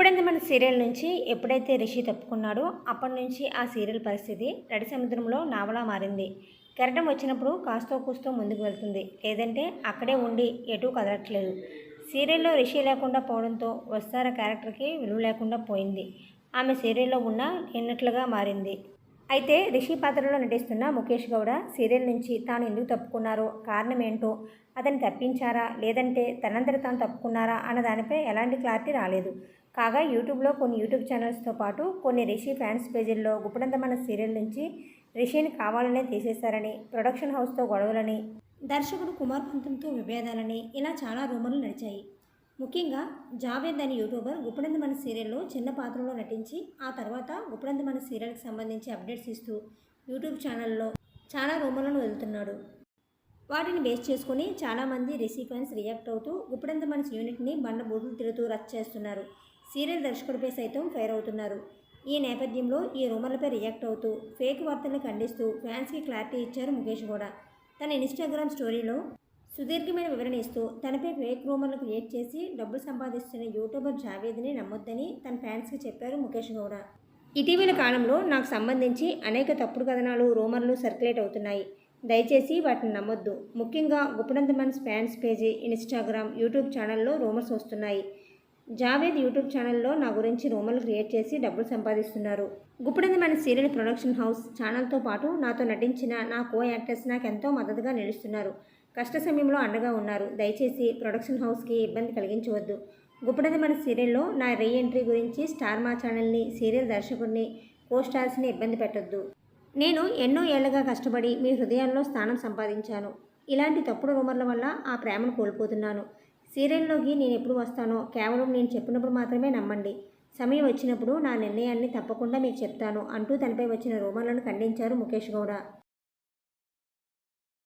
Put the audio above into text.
ఇప్పుడైతే మన సీరియల్ నుంచి ఎప్పుడైతే రిషి తప్పుకున్నాడో అప్పటి నుంచి ఆ సీరియల్ పరిస్థితి నడి సముద్రంలో నావలా మారింది. కెరటం వచ్చినప్పుడు కాస్తో కూస్తో ముందుకు వెళ్తుంది. లేదంటే అక్కడే ఉండి ఎటూ కదలట్లేదు. సీరియల్లో రిషి లేకుండా పోవడంతో వస్తార క్యారెక్టర్కి విలువ లేకుండా పోయింది. ఆమె సీరియల్లో ఉన్న ఎన్నట్లుగా మారింది. అయితే రిషి పాత్రలో నటిస్తున్న ముఖేష్ గౌడ సీరియల్ నుంచి తాను ఎందుకు తప్పుకున్నారో? కారణం ఏంటో? అతన్ని తప్పించారా? లేదంటే తనంతట తాను తప్పుకున్నారా? అన్న దానిపై ఎలాంటి క్లారిటీ రాలేదు. కాగా యూట్యూబ్లో కొన్ని యూట్యూబ్ ఛానల్స్తో పాటు కొన్ని రిషి ఫ్యాన్స్ పేజీల్లో గుప్పడంతమైన సీరియల్ నుంచి రిషిని కావాలనే తీసేశారని ప్రొడక్షన్ హౌస్తో గొడవలని దర్శకుడు కుమార్ పంతంతో విభేదాలని ఇలా చాలా రూమర్లు నడిచాయి. ముఖ్యంగా జావేద్ అనే యూట్యూబర్ గుప్పడంది మన సీరియల్లో చిన్న పాత్రలో నటించి ఆ తర్వాత గుప్పడంది మన సీరియల్కి సంబంధించి అప్డేట్స్ ఇస్తూ యూట్యూబ్ ఛానల్లో చాలా రూమర్లను వెళ్తున్నాడు. వాటిని బేస్ చేసుకుని చాలామంది రెసిపెంట్స్ రియాక్ట్ అవుతూ గుప్పడంత మనస్ యూనిట్ని బండ బూతులు తిరుగుతూ రచ్ చేస్తున్నారు. సీరియల్ దర్శకుడిపై సైతం ఫైర్ అవుతున్నారు. ఈ నేపథ్యంలో ఈ రూమర్లపై రియాక్ట్ అవుతూ ఫేక్ వార్తలను ఖండిస్తూ ఫ్యాన్స్కి క్లారిటీ ఇచ్చారు ముఖేష్ కూడా తన ఇన్స్టాగ్రామ్ స్టోరీలో సుదీర్ఘమైన వివరణ ఇస్తూ తనపై ఫేక్ రూమర్లు క్రియేట్ చేసి డబ్బులు సంపాదిస్తున్న యూట్యూబర్ జావేద్ని నమ్మొద్దని తన ఫ్యాన్స్కి చెప్పారు ముఖేష్ గౌడ. ఇటీవల కాలంలో నాకు సంబంధించి అనేక తప్పుడు కథనాలు రూమర్లు సర్క్యులేట్ అవుతున్నాయి. దయచేసి వాటిని నమ్మొద్దు. ముఖ్యంగా గుపనందమన్ మన్స్ ఫ్యాన్స్ పేజీ ఇన్స్టాగ్రామ్ యూట్యూబ్ ఛానల్లో రూమర్స్ వస్తున్నాయి. జావేద్ యూట్యూబ్ ఛానల్లో నా గురించి రూమర్లు క్రియేట్ చేసి డబ్బులు సంపాదిస్తున్నారు. గుప్పడంత మన సీరియల్ ప్రొడక్షన్ హౌస్ ఛానల్తో పాటు నాతో నటించిన నా కో యాక్టర్స్ నాకు ఎంతో మద్దతుగా నిలుస్తున్నారు. కష్ట సమయంలో అండగా ఉన్నారు. దయచేసి ప్రొడక్షన్ హౌస్కి ఇబ్బంది కలిగించవద్దు. గుప్పడంత మన సీరియల్లో నా రీ ఎంట్రీ గురించి స్టార్ మా ఛానల్ని సీరియల్ దర్శకుడిని కో స్టార్స్ని ఇబ్బంది పెట్టొద్దు. నేను ఎన్నో ఏళ్ళుగా కష్టపడి మీ హృదయాల్లో స్థానం సంపాదించాను. ఇలాంటి తప్పుడు రూమర్ల వల్ల ఆ ప్రేమను కోల్పోతున్నాను. సీరియల్లోకి నేను ఎప్పుడు వస్తానో కేవలం నేను చెప్పినప్పుడు మాత్రమే నమ్మండి. సమయం వచ్చినప్పుడు నా నిర్ణయాన్ని తప్పకుండా మీకు చెప్తాను అంటూ తనపై వచ్చిన రూమర్లను ఖండించారు ముఖేష్ గౌడ.